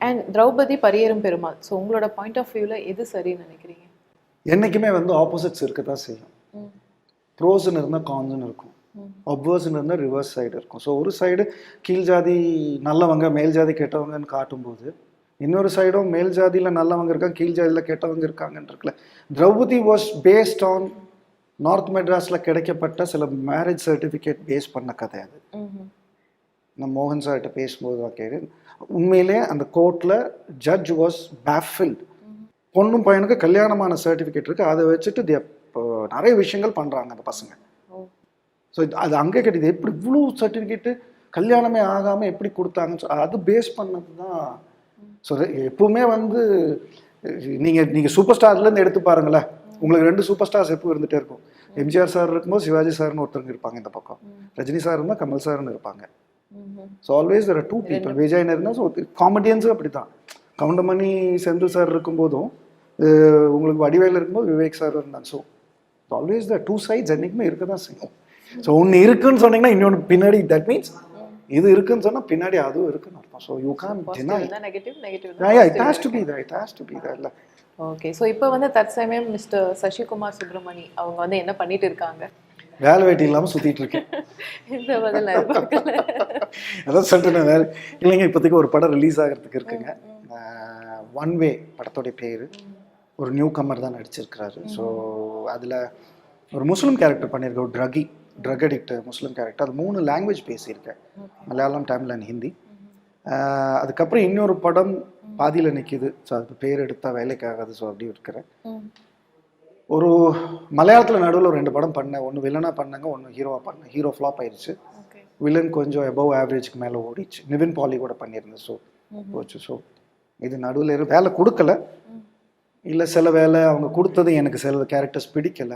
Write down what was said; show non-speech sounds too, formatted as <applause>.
And Draupadi Pariyerum Perumal so உங்களோட point of வியூவில் எது சரின்னு நினைக்கிறீங்க என்றைக்குமே வந்து ஆப்போசிட்ஸ் இருக்க தான் செய்யும். ப்ரோஸ்ன்னு இருந்தால் கான்ஸ்னு இருக்கும். அப்வர்ஸ்ன்னு இருந்தால் ரிவர்ஸ் சைடு இருக்கும் ஸோ ஒரு சைடு கீழ் ஜாதி நல்லவங்க மேல் ஜாதி கெட்டவங்கன்னு காட்டும்போது இன்னொரு சைடும் மேல் ஜாதியில் நல்லவங்க இருக்காங்க கீழ் ஜாதியில் கெட்டவங்க இருக்காங்கன்னு இருக்குல்ல Draupadi was based on north மெட்ராஸில் கிடைக்கப்பட்ட சில மேரேஜ் சர்டிஃபிகேட் பேஸ் பண்ண கதை அது. நான் மோகன் சார்கிட்ட பேசும்போது தான் கேட்டேன். உண்மையிலே அந்த கோர்ட்டில் ஜட்ஜ் வாஸ் பேஃபில்ட் பொண்ணும் பையனுக்கு கல்யாணமான சர்டிஃபிகேட் இருக்குது அதை வச்சுட்டு இப்போ நிறைய விஷயங்கள் பண்ணுறாங்க அந்த பசங்க. ஸோ அது அங்கே கிடையாது எப்படி இவ்வளோ சர்டிஃபிகேட்டு கல்யாணமே ஆகாமல் எப்படி கொடுத்தாங்கன்னு சொ- அது பேஸ் பண்ணது தான். ஸோ எப்பவுமே வந்து நீங்கள் நீங்கள் சூப்பர் ஸ்டார்லேருந்து எடுத்து பாருங்களேன். உங்களுக்கு ரெண்டு சூப்பர் ஸ்டார்ஸ் எப்போ இருந்துகிட்டே இருக்கும். எம்ஜிஆர் சார் இருக்கும்போது சிவாஜி சார்னு ஒருத்தருங்க இருப்பாங்க இந்த பக்கம். ரஜினி சார் இருந்தால் கமல் சார்னு இருப்பாங்க. So always there two people Vijay இருந்தால் ஸோ காமெடியன்ஸும் அப்படி தான் கவுண்டமணி செந்தில் சார் இருக்கும்போதும் உங்களுக்கு வடிவேல் இருக்கும்போது விவேக் சார் இருந்தாங்க. So always the two sides என்றைக்குமே இருக்க தான் செய்யும். ஸோ ஒன்று இருக்குன்னு சொன்னீங்கன்னா இன்னொன்று பின்னாடி தட் மீன்ஸ் இது இருக்குன்னு சொன்னால் பின்னாடி அதுவும் இருக்குன்னு அர்த்தம். So you can deny negative negative it has to be the it has to be the இல்லை. ஓகே ஸோ இப்போ வந்து தற்சமயம் மிஸ்டர் சசிகுமார் சுப்பிரமணி அவங்க வந்து என்ன பண்ணிட்டு இருக்காங்க? வேலை வெட்டி இல்லாமல் சுற்றிட்டு இருக்கேன். <laughs> <laughs> அதான் சொல்லிட்டு நான். வேலை இல்லைங்க இப்போதைக்கு ஒரு படம் ரிலீஸ் ஆகிறதுக்கு இருக்குங்க. ஒன் வே படத்தோடைய பேர். ஒரு நியூ கம்மர் தான் நடிச்சிருக்கிறாரு. ஸோ அதில் ஒரு முஸ்லீம் கேரக்டர் பண்ணியிருக்கேன் ஒரு druggy drug addict Muslim character அது மூணு லாங்குவேஜ் பேசியிருக்கேன் மலையாளம் தமிழ் அண்ட் ஹிந்தி அதுக்கப்புறம் இன்னொரு படம் பாதியில் நிற்கிது ஸோ அதுக்கு பேர் எடுத்தால் வேலைக்காகாது. ஸோ அப்படி இருக்கிறேன். ஒரு மலையாளத்தில் நடுவில் ஒரு ரெண்டு படம் பண்ணேன். ஒன்று வில்லனாக பண்ணேங்க ஒன்று ஹீரோவாக பண்ணேன். ஹீரோ ஃப்ளாப் ஆயிடுச்சு. வில்லன் கொஞ்சம் எபவ் ஆவரேஜ்க்கு மேலே ஓடிச்சு. நிவின் பாலி கூட பண்ணியிருந்தேன் ஸோ போச்சு. ஸோ இது நடுவில் வேலை கொடுக்கல. இல்லை சில வேலை அவங்க கொடுத்தது எனக்கு சில கேரக்டர்ஸ் பிடிக்கல.